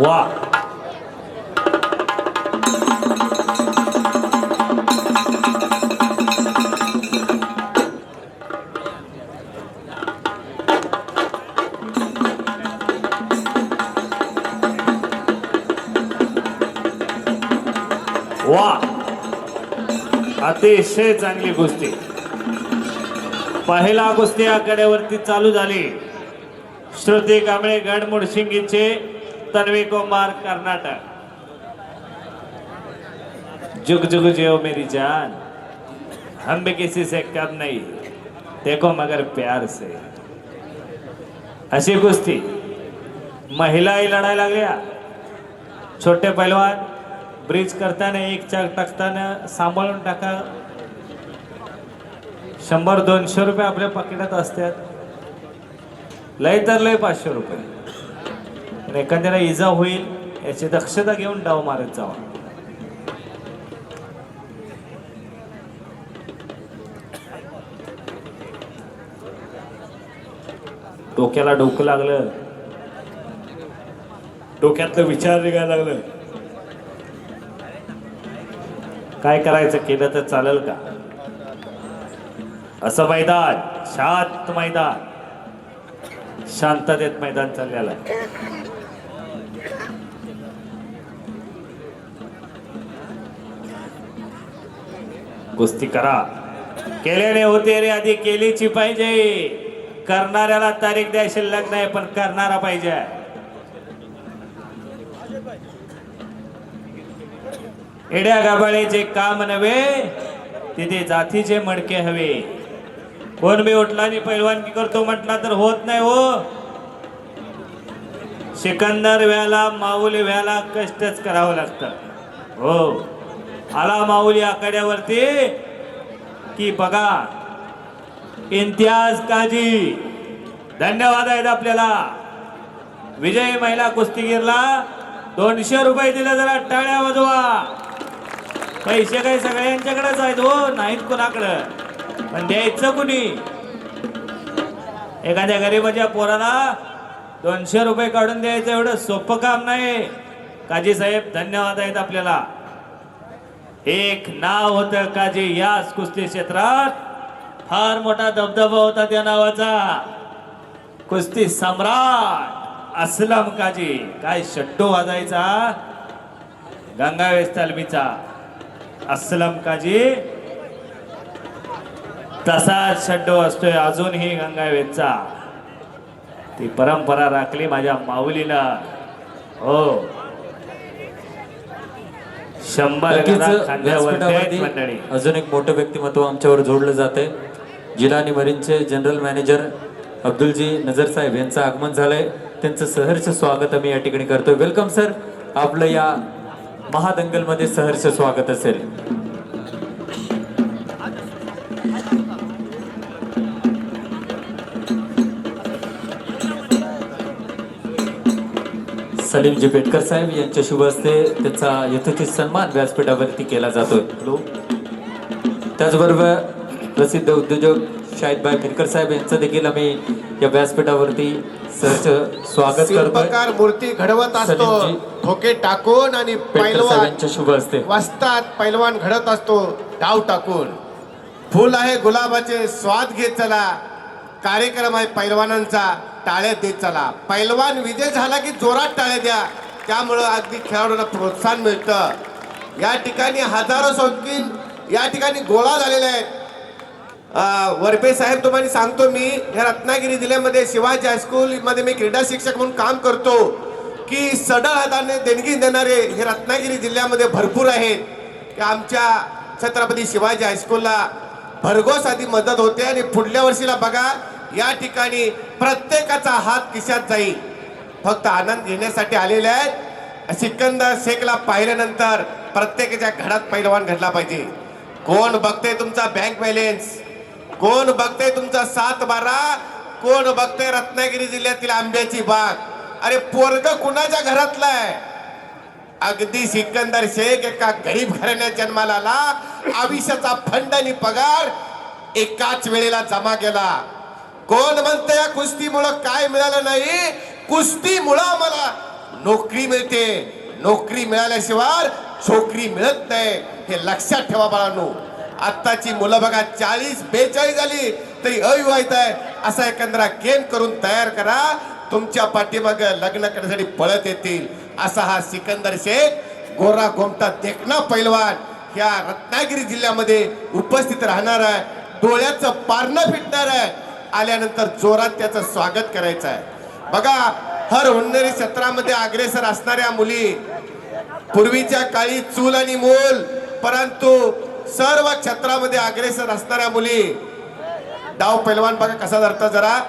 Wow. Wow. अतिशय चांगली कुस्ती पहिला कुस्ती आकड्यावरती चालू झाली. श्रुती कांबळे गड मुडशिंगीचे तन्वी कुमार कर्नाटक. जुग जुग जेव मेरी जान हम भी किसी से कम नहीं देखो मगर प्यार से. अशी कुस्ती. महिलाही लढायला लागल्या. छोटे पैलवान ब्रिज करताना एक चाक टाकताना सांभाळून टाका. शंभर दोनशे रुपये आपल्या पाकिटात असतात. लय तर लय पाचशे रुपये. आणि एखाद्याला इजा होईल याची दक्षता घेऊन डाव मारत जावा. डोक्याला डोकं लागलं. डोक्यातलं विचार निघायला लागलं. काय करायचं केलं तर चालेल का? असं मैदान शांत मैदान. शांततेत मैदान चाललेलं कुस्ती करा. केल्याने होते रे आधी केलीची पाहिजे. करणाऱ्याला तारीख द्या शिल्लक नाही पण करणारा पाहिजे. एड्या गाभाळेचे काम नव्हे तिथे जातीचे मडके हवे. कोण मी उठला आणि पैलवानगी करतो म्हटला तर होत नाही हो. सिकंदर व्याला माऊली व्याला कष्टच करावं लागतं. हो. आला माऊली आखाड्यावरती की बघा इम्तियाज काजी. धन्यवाद आहेत आपल्याला. विजयी महिला कुस्तीगीरला दोनशे रुपये दिले जरा टाळ्या वाजवा. पैसे काही सगळ्यांच्याकडेच आहेत हो नाहीत कोणाकडं. पण द्यायचं कुणी? एखाद्या गरीबाच्या पोराला दोनशे रुपये काढून द्यायचं एवढं सोपं काम नाही. काजी साहेब धन्यवाद आहेत आपल्याला. एक नाव होतं काजी याच कुस्ती क्षेत्रात. फार मोठा दबदबा होता त्या नावाचा. कुस्ती सम्राट असलम काजी. काय शट्टू वाजायचा गंगावेश तालमीचा. असलम काजी। तसाच शड्डो असतोय अजूनही गंगावेशचा ती परंपरा राखली माझ्या माऊलीला. हो. शंभर मंडळी. अजून एक मोठं व्यक्तिमत्व आमच्यावर जोडलं जाते जिल्हा आणि मरीनचे जनरल मॅनेजर अब्दुलजी नजर साहेब यांचं आगमन झालंय. त्यांचं सहर्ष स्वागत आम्ही या ठिकाणी करतोय. Welcome sir. आपलं या महादंगलमध्ये सहर्ष स्वागत असेल. सलीम पेटकर साहेब यांच्या शुभ हस्ते त्यांचा यथोचित सन्मान व्यासपीठावरती केला जातोय. त्याचबरोबर प्रसिद्ध उद्योजक शाहिदभाई पेटकर साहेब यांचं देखील आम्ही या व्यासपीठावरती सहर्ष स्वागत करतोय. शिल्पकार मूर्ती घडवत असतो. सलीमजी. ठोके टाकून आणि पैलवान यांच्या शुभ हस्ते. वस्तात पैलवान घडत असतो डाव टाकून. फुल आहे गुलाबाचे स्वाद घेत चला. कार्यक्रम आहे पैलवानांचा टाळ्या देत चला. पैलवान विजय झाला की जोरात टाळ्या द्या. त्यामुळं अगदी खेळाडूंना प्रोत्साहन मिळतं. या ठिकाणी हजारो शौकीन या ठिकाणी गोळा झालेले आहेत. अं, वरपे साहेब तुम्हाला सांगतो मी या रत्नागिरी जिल्ह्यामध्ये शिवाजी हायस्कूलमध्ये मी क्रीडा शिक्षक म्हणून काम करतो. की सडळ हाताने देणगी देणारे हे रत्नागिरी जिल्ह्यामध्ये भरपूर आहेत. की आमच्या छत्रपती शिवाजी हायस्कूलला भरघोस आधी मदत होते आणि पुढल्या वर्षीला बघा या ठिकाणी प्रत्येकाचा हात किशात जाईल. फक्त आनंद घेण्यासाठी आलेले आहेत. सिकंदर शेखला पाहिल्यानंतर प्रत्येकाच्या घरात पैलवान घडला पाहिजे. कोण बघते तुमचा बँक बॅलेन्स कोण बघतय तुमचा सात बारा? कोण बघते रत्नागिरी जिल्ह्यातील आंब्याची बाग? अरे पोरग कुणाच्या घरातला आहे? अगदी सिकंदर शेख एका गरीब घराण्या जन्माला आला. आयुष्याचा फंड आणि पगार एकाच वेळेला जमा केला. कोण म्हणतं या कुस्तीमुळं काय मिळालं नाही? कुस्तीमुळं आम्हाला नोकरी मिळते. नोकरी मिळाल्याशिवाय छोकरी मिळत नाही. हे लक्षात ठेवा बाळांनो. आत्ताची मुलं बघा चाळीस बेचाळीस झाली तरी अविवाहित आहे. असा एकंदरा गेम करून तयार करा. तुमच्या पाठीमाग लग्न करण्यासाठी पळत येतील. असा हा सिकंदर शेख गोरा गोमटा देखना पैलवान ह्या रत्नागिरी जिल्ह्यामध्ये उपस्थित राहणार आहे. डोळ्याचं पारणं फिटणार आहे. आल्यानंतर जोरात त्याचं स्वागत करायचं आहे. बघा हर हुन्नरी क्षेत्रामध्ये अग्रेसर असणाऱ्या मुली पूर्वीच्या काळी चूल आणि मूल परंतु सर्व क्षेत्रामध्ये अग्रेसर असणाऱ्या मुली. डाव पैलवान बघा कसा धरता जरा.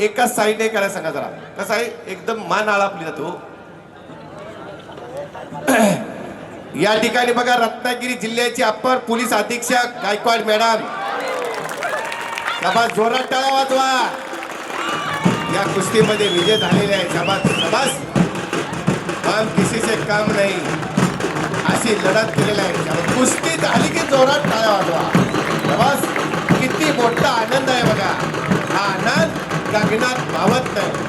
एकाच साईडने करायला सांगा जरा. कसा आहे? एकदम मान आळापली जातो. या ठिकाणी बघा रत्नागिरी जिल्ह्याचे अप्पर पोलीस अधीक्षक गायकवाड मॅडम. शाबास जोरात टाळा वाजवा. या कुस्तीमध्ये विजय झालेले आहे. शाबास शाबास. काम किसीचे काम नाही. अशी लढत केलेली आहे. शाबास. कुस्ती झाली की जोरात टाळ्या वाजवा. बस किती मोठा आनंद आहे बघा. हा आनंद गगनात मावत नाही.